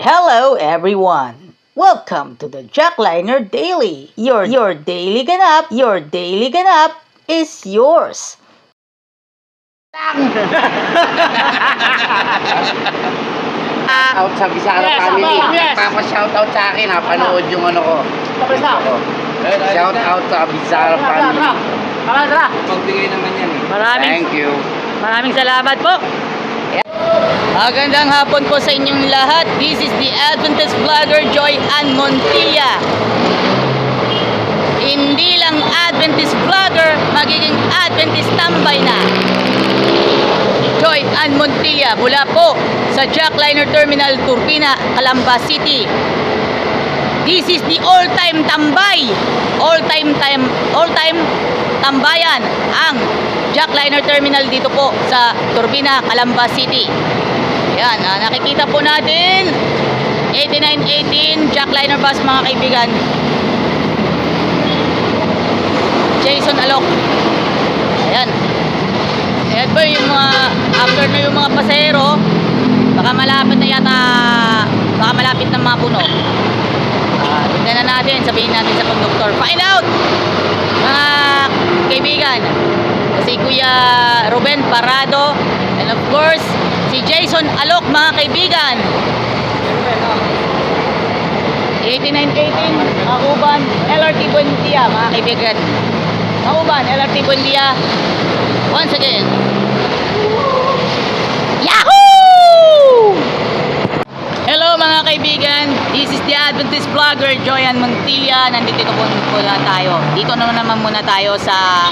Hello everyone! Welcome to the Jackliner Daily. Your your daily ganap, your daily ganap is yours. out sa Bisara Yes, family. yes. Nagpapa-shout out sa akin ha, panood yung ano ko. Tapos na. Shout out sa Bisara family. Tara, tara. Pagbigay naman yan eh. Maraming, Thank you. maraming salamat po. Magandang hapon po sa inyong lahat. This is the Adventist vlogger Joy Ann Montilla. Hindi lang Adventist vlogger, magiging Adventist tambay na. Joy Ann Montilla mula po sa Jackliner Terminal Turbina, Calamba City. This is the all-time tambay. All-time time, all-time tambayan ang Jackliner Terminal dito po sa Turbina, Calamba City. Yan, ah, nakikita po natin 8918 Jackliner bus mga kaibigan. Jason Alok. Ayan. Ayan po yung mga after na yung mga pasahero, baka malapit na yata baka malapit na mapuno. Tignan na natin, sabihin natin sa conductor. Find out! Mga kaibigan, si Kuya Ruben Parado and of course, si Jason Alok mga kaibigan. 8918 Mauban LRT Buendia mga kaibigan. Mauban LRT Buendia. Once again. Yahoo! Hello mga kaibigan, this vlogger Joyan Montilla. Nandito po muna tayo. Dito naman naman muna tayo sa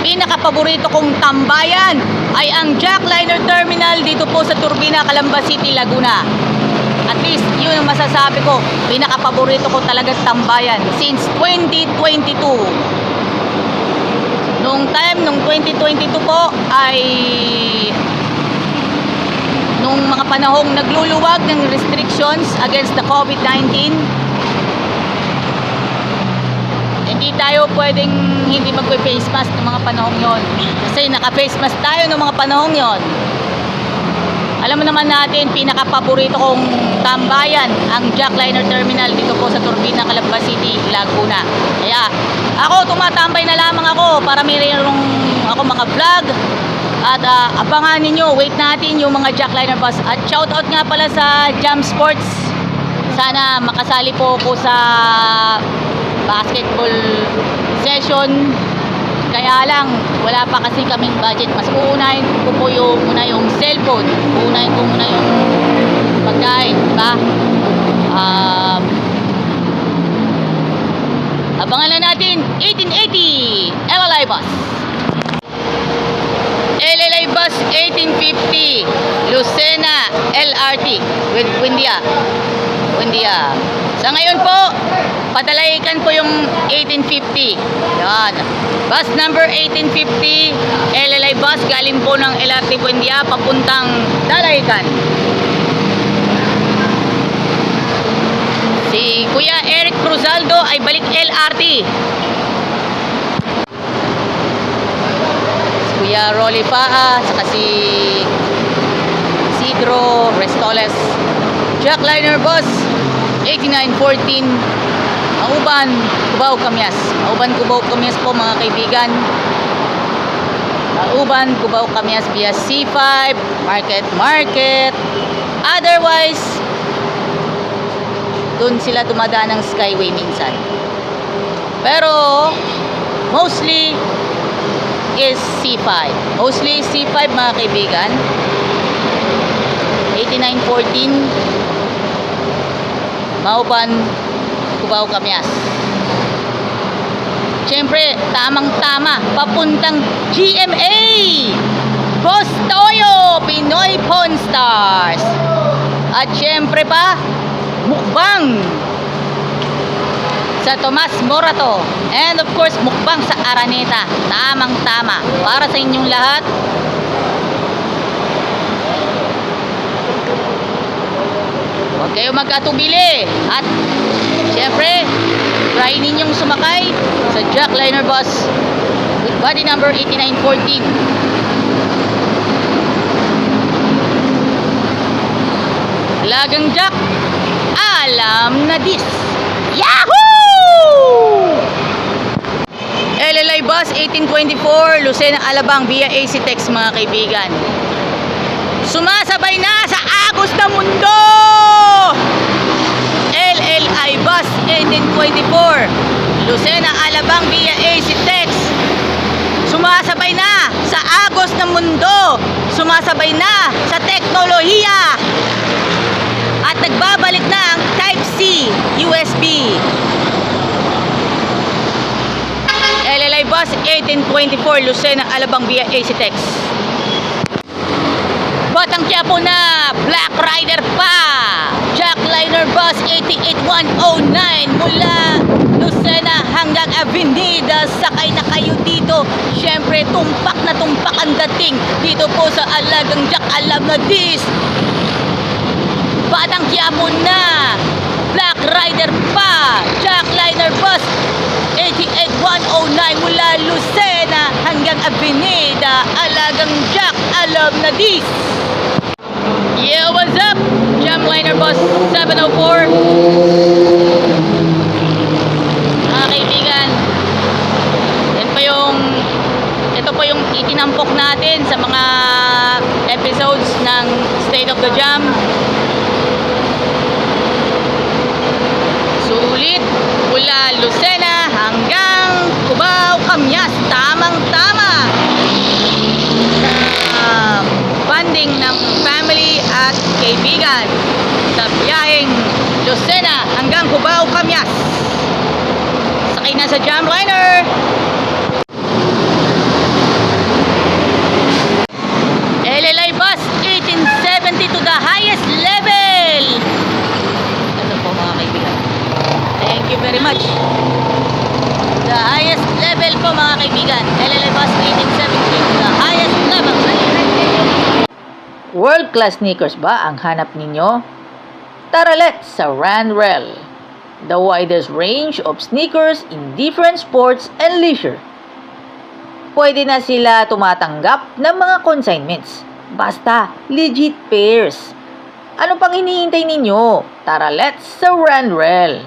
pinakapaborito kong tambayan ay ang Jackliner Terminal dito po sa Turbina, Calamba City, Laguna. At least yun ang masasabi ko, pinakapaborito ko talaga tambayan since 2022. Nung time, nung 2022 po ay nung mga panahong nagluluwag ng restrictions against the COVID-19 hindi tayo pwedeng hindi magpe-face mask ng mga panahong yon kasi naka-face mask tayo ng mga panahong yon alam mo naman natin pinaka-paborito kong tambayan ang Jackliner Terminal dito po sa Turbina, Calamba City, Laguna. Kaya ako tumatambay na lamang ako para mayroong ako maka-vlog at ah, abangan ninyo, wait natin yung mga Jackliner bus. At shoutout nga pala sa Jam Sports. Sana makasali po ako sa basketball session. Kaya lang, wala pa kasi kaming budget. Mas uunahin ko po yung, muna yung cellphone. Uunahin ko muna yung pagkain, di ba? Um, abangan na natin 1880 LLI bus. LLA Bus 1850 Lucena LRT with Windia. Windia. Sa ngayon po padalaikan po yung 1850 yan. Bus number 1850 LLA bus galing po ng LRT Windia papuntang Dalaikan si Kuya Eric Cruzaldo ay balik LRT Kuya Rolly Paa, saka si Isidro Restoles. Jackliner Bus, 8914, Mauban, Cubao, Camyas. Mauban, Cubao, Camyas po mga kaibigan. Mauban, Cubao, Camyas via C5, Market, Market. Otherwise, doon sila dumadaan ng Skyway minsan. Pero, mostly, is C5. Mostly C5 mga kaibigan. 8914 Mauban Cubao Camyas. Siyempre, tamang-tama, papuntang GMA! Boss Toyo, Pinoy Pawn. At siyempre pa, mukbang sa Tomas Morato. And of course, mukbang sa Araneta. Tamang-tama. Para sa inyong lahat. Huwag kayo magkatubili. At, syempre, try ninyong sumakay sa Jackliner Bus with body number 8914. Lagang Jack alam na dis. Yahoo! LLI Bus 1824, Lucena Alabang via AC Text mga kaibigan. Sumasabay na sa agos na mundo! LLI Bus 1824, Lucena Alabang via AC Text. Sumasabay na sa agos ng mundo. Sumasabay na sa teknolohiya. At nagbabalik na ang Type-C USB. LLI Bus 1824 Lucena Alabang via AC Text. Batang Quiapo na Black Rider pa. Jackliner Bus 88109 mula Lucena hanggang Avenida. Sakay na kayo dito. Siyempre, tumpak na tumpak ang dating dito po sa Alagang Jack Alam na Dis. Batang Quiapo na Black Rider pa. Jackliner Bus 88109 mula Lucena hanggang Avenida. Alagang Jack Alam na Dis. Yeah, what's up? Jamliner Bus 704. Mga kaibigan, yan pa yung ito po yung itinampok natin sa mga episodes ng State of the Jam. Sulit mula Lucena hanggang Cubao, Kamyas. Tamang-tama sa banding ng family at kaibigan sa biyaheng Lucena hanggang Cubao, Kamyas. Sakay na sa Jamliner. LLI Bus 1870 to the highest level. Ito po mga kaibigan. Thank you very much. The highest level po mga kaibigan. LLI Bus 1870 to the highest level. World class sneakers ba ang hanap ninyo? Tara let's sa Ranrel. The widest range of sneakers in different sports and leisure. Pwede na sila tumatanggap ng mga consignments. Basta, legit pairs. Ano pang hinihintay ninyo? Tara let's Ranrel.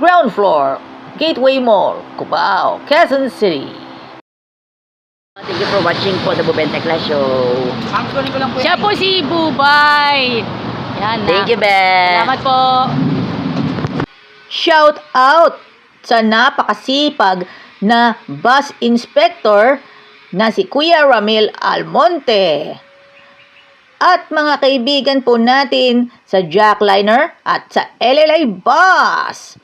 Ground floor, Gateway Mall, Cubao, Quezon City. Thank you for watching po the Bubente Clash Show. Ko lang po Siya po si Bubay. Yan na. Thank you, Beth. Salamat po. Shout out sa napakasipag na bus inspector na si Kuya Ramil Almonte. At mga kaibigan po natin sa Jackliner at sa LLI Bus.